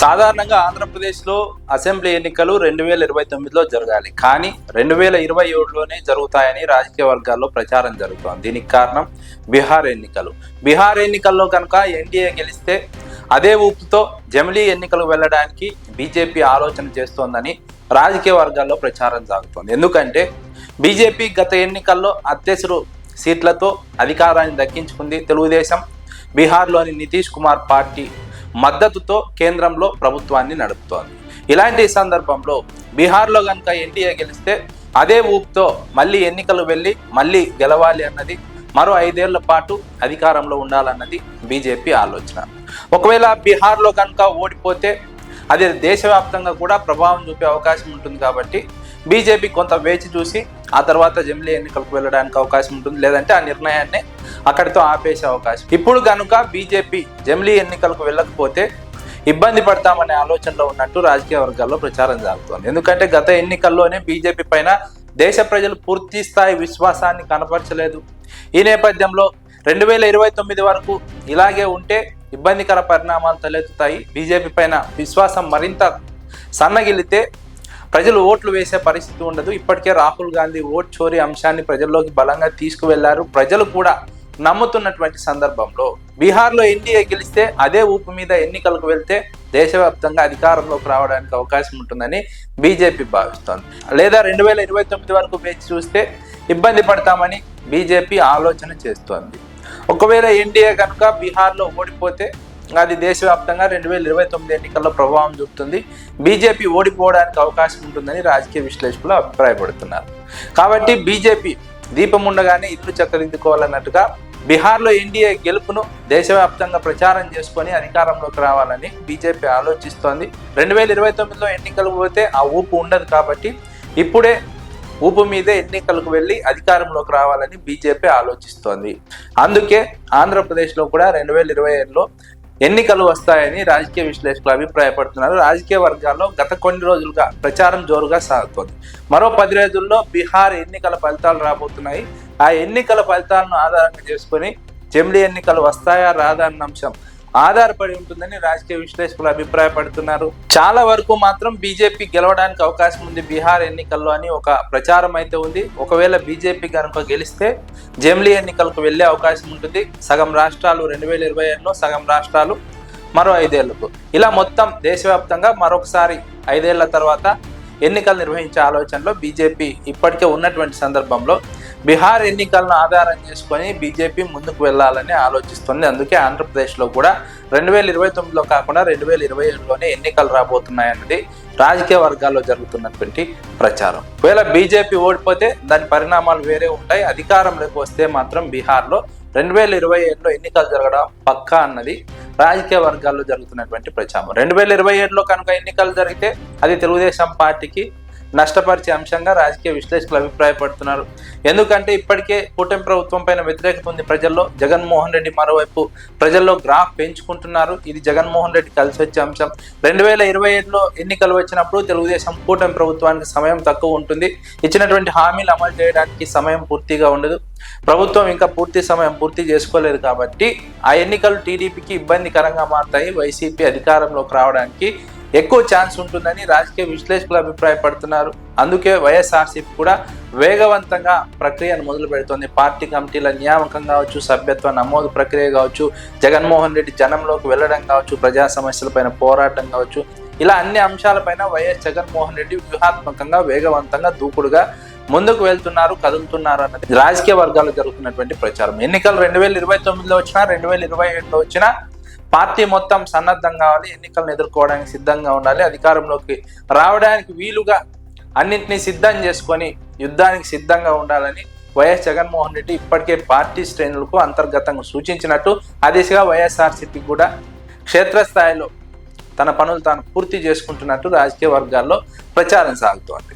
సాధారణంగా ఆంధ్రప్రదేశ్లో అసెంబ్లీ ఎన్నికలు రెండు వేల ఇరవై తొమ్మిదిలో జరగాలి. కానీ రెండు వేల ఇరవై ఏడులోనే జరుగుతాయని రాజకీయ వర్గాల్లో ప్రచారం జరుగుతోంది. దీనికి కారణం బీహార్ ఎన్నికలు. బీహార్ ఎన్నికల్లో కనుక ఎన్డీఏ గెలిస్తే అదే ఊపుతో జమిలీ ఎన్నికలు వెళ్ళడానికి బీజేపీ ఆలోచన చేస్తోందని రాజకీయ వర్గాల్లో ప్రచారం సాగుతోంది. ఎందుకంటే బీజేపీ గత ఎన్నికల్లో అత్యసరు సీట్లతో అధికారాన్ని దక్కించుకుంది తెలుగుదేశం. బీహార్లోని నితీష్ కుమార్ పార్టీ మద్దతుతో కేంద్రంలో ప్రభుత్వాన్ని నడుపుతోంది. ఇలాంటి సందర్భంలో బీహార్లో కనుక ఎన్టీఏ గెలిస్తే అదే ఊపుతో మళ్ళీ ఎన్నికలు వెళ్ళి మళ్ళీ గెలవాలి అన్నది మరో ఐదేళ్ళ పాటు అధికారంలో ఉండాలన్నది బీజేపీ ఆలోచన. ఒకవేళ బీహార్లో కనుక ఓడిపోతే అది దేశవ్యాప్తంగా కూడా ప్రభావం చూపే అవకాశం ఉంటుంది కాబట్టి బీజేపీ కొంత వేచి చూసి ఆ తర్వాత జమిలీ ఎన్నికలకు వెళ్ళడానికి అవకాశం ఉంటుంది. లేదంటే ఆ నిర్ణయాన్ని అక్కడితో ఆపేసే అవకాశం. ఇప్పుడు కనుక బీజేపీ జమిలీ ఎన్నికలకు వెళ్ళకపోతే ఇబ్బంది పడతామనే ఆలోచనలో ఉన్నట్టు రాజకీయ వర్గాల్లో ప్రచారం జరుగుతోంది. ఎందుకంటే గత ఎన్నికల్లోనే బీజేపీ పైన దేశ ప్రజలు పూర్తి స్థాయి విశ్వాసాన్ని కనపరచలేదు. ఈ నేపథ్యంలో రెండు వేల ఇరవై తొమ్మిది వరకు ఇలాగే ఉంటే ఇబ్బందికర పరిణామాలు తలెత్తుతాయి. బీజేపీ పైన విశ్వాసం మరింత సన్నగిలితే ప్రజలు ఓట్లు వేసే పరిస్థితి ఉండదు. ఇప్పటికే రాహుల్ గాంధీ ఓట్ చోరీ అంశాన్ని ప్రజల్లోకి బలంగా తీసుకువెళ్ళారు. ప్రజలు కూడా నమ్ముతున్నటువంటి సందర్భంలో బీహార్లో ఎన్డీఏ గెలిస్తే అదే ఊపు మీద ఎన్నికలకు వెళ్తే దేశవ్యాప్తంగా అధికారంలోకి రావడానికి అవకాశం ఉంటుందని బీజేపీ భావిస్తోంది. లేదా రెండు వేల ఇరవై తొమ్మిది వరకు వేచి చూస్తే ఇబ్బంది పడతామని బీజేపీ ఆలోచన చేస్తోంది. ఒకవేళ ఎన్డీఏ కనుక బీహార్లో ఓడిపోతే అది దేశవ్యాప్తంగా రెండు వేల ఇరవై తొమ్మిది ఎన్నికల్లో ప్రభావం చూపుతుంది. బీజేపీ ఓడిపోవడానికి అవకాశం ఉంటుందని రాజకీయ విశ్లేషకులు అభిప్రాయపడుతున్నారు. కాబట్టి బీజేపీ దీపం ఉండగానే ఇల్లు చక్కదిద్దుకోవాలన్నట్టుగా బీహార్లో ఎన్డీఏ గెలుపును దేశవ్యాప్తంగా ప్రచారం చేసుకొని అధికారంలోకి రావాలని బీజేపీ ఆలోచిస్తోంది. రెండు వేల ఇరవై తొమ్మిదిలో ఎన్నికలు పోతే ఆ ఊపు ఉండదు కాబట్టి ఇప్పుడే ఊపు మీదే ఎన్నికలకు వెళ్ళి అధికారంలోకి రావాలని బీజేపీ ఆలోచిస్తోంది. అందుకే ఆంధ్రప్రదేశ్లో కూడా రెండు వేల ఇరవై ఏడులో ఎన్నికలు వస్తాయని రాజకీయ విశ్లేషకులు అభిప్రాయపడుతున్నారు. రాజకీయ వర్గాల్లో గత కొన్ని రోజులుగా ప్రచారం జోరుగా సాగుతోంది. మరో పది రోజుల్లో బీహార్ ఎన్నికల ఫలితాలు రాబోతున్నాయి. ఆ ఎన్నికల ఫలితాలను ఆధారంగా చేసుకుని జమిలీ ఎన్నికలు వస్తాయా రాదా అన్న అంశం ఆధారపడి ఉంటుందని రాజకీయ విశ్లేషకులు అభిప్రాయపడుతున్నారు. చాలా వరకు మాత్రం బీజేపీ గెలవడానికి అవకాశం ఉంది బీహార్ ఎన్నికల్లో అని ఒక ప్రచారం అయితే ఉంది. ఒకవేళ బీజేపీ కనుక గెలిస్తే జమిలీ ఎన్నికలకు వెళ్ళే అవకాశం ఉంటుంది. సగం రాష్ట్రాలు రెండు వేల ఇరవై ఏడులో సగం రాష్ట్రాలు మరో ఐదేళ్ళకు. ఇలా మొత్తం దేశవ్యాప్తంగా మరొకసారి ఐదేళ్ళ తర్వాత ఎన్నికలు నిర్వహించే ఆలోచనలో బీజేపీ ఇప్పటికే ఉన్నటువంటి సందర్భంలో బీహార్ ఎన్నికలను ఆధారం చేసుకొని బీజేపీ ముందుకు వెళ్ళాలని ఆలోచిస్తుంది. అందుకే ఆంధ్రప్రదేశ్లో కూడా రెండు వేల ఇరవై తొమ్మిదిలో కాకుండా రెండు వేల ఇరవై ఏడులోనే ఎన్నికలు రాబోతున్నాయన్నది రాజకీయ వర్గాల్లో జరుగుతున్నటువంటి ప్రచారం. ఒకవేళ బీజేపీ ఓడిపోతే దాని పరిణామాలు వేరే ఉంటాయి. అధికారంలోకి వస్తే మాత్రం బీహార్లో రెండు వేల ఇరవై ఏడులో ఎన్నికలు జరగడం పక్కా అన్నది రాజకీయ వర్గాల్లో జరుగుతున్నటువంటి ప్రచారం. రెండు వేల ఇరవై ఏడులో కనుక ఎన్నికలు జరిగితే అది తెలుగుదేశం పార్టీకి నష్టపరిచే అంశంగా రాజకీయ విశ్లేషకులు అభిప్రాయపడుతున్నారు. ఎందుకంటే ఇప్పటికే కూటమి ప్రభుత్వం పైన వ్యతిరేకత ఉంది ప్రజల్లో. జగన్మోహన్ రెడ్డి మరోవైపు ప్రజల్లో గ్రాఫ్ పెంచుకుంటున్నారు. ఇది జగన్మోహన్ రెడ్డి కలిసి వచ్చే అంశం. రెండు వేల ఇరవై ఏడులో ఎన్నికలు వచ్చినప్పుడు తెలుగుదేశం కూటమి ప్రభుత్వానికి సమయం తక్కువ ఉంటుంది. ఇచ్చినటువంటి హామీలు అమలు చేయడానికి సమయం పూర్తిగా ఉండదు. ప్రభుత్వం ఇంకా పూర్తి సమయం పూర్తి చేసుకోలేదు కాబట్టి ఆ ఎన్నికలు టీడీపీకి ఇబ్బందికరంగా మారుతాయి. వైసీపీ అధికారంలోకి రావడానికి ఎక్కువ ఛాన్స్ ఉంటుందని రాజకీయ విశ్లేషకులు అభిప్రాయపడుతున్నారు. అందుకే వైఎస్ఆర్సీపీ కూడా వేగవంతంగా ప్రక్రియను మొదలు పెడుతోంది. పార్టీ కమిటీల నియామకం కావచ్చు సభ్యత్వ నమోదు ప్రక్రియ కావచ్చు జగన్మోహన్ రెడ్డి జనంలోకి వెళ్ళడం కావచ్చు ప్రజా సమస్యలపైన పోరాటం కావచ్చు ఇలా అన్ని అంశాలపైన వైఎస్ జగన్మోహన్ రెడ్డి వ్యూహాత్మకంగా వేగవంతంగా దూకుడుగా ముందుకు వెళ్తున్నారు కదులుతున్నారు అన్నది రాజకీయ వర్గాలు జరుగుతున్నటువంటి ప్రచారం. ఎన్నికలు రెండు వేల ఇరవై తొమ్మిదిలో వచ్చినా రెండు వేల ఇరవై ఏడులో వచ్చినా పార్టీ మొత్తం సన్నద్ధం కావాలి ఎన్నికలను ఎదుర్కోవడానికి సిద్ధంగా ఉండాలి అధికారంలోకి రావడానికి వీలుగా అన్నింటినీ సిద్ధం చేసుకొని యుద్ధానికి సిద్ధంగా ఉండాలని వైఎస్ జగన్మోహన్ రెడ్డి ఇప్పటికే పార్టీ శ్రేణులకు అంతర్గతంగా సూచించినట్టు ఆ దిశగా వైఎస్ఆర్సీపీ కూడా క్షేత్రస్థాయిలో తన పనులు తాను పూర్తి చేసుకుంటున్నట్టు రాజకీయ వర్గాల్లో ప్రచారం సాగుతోంది.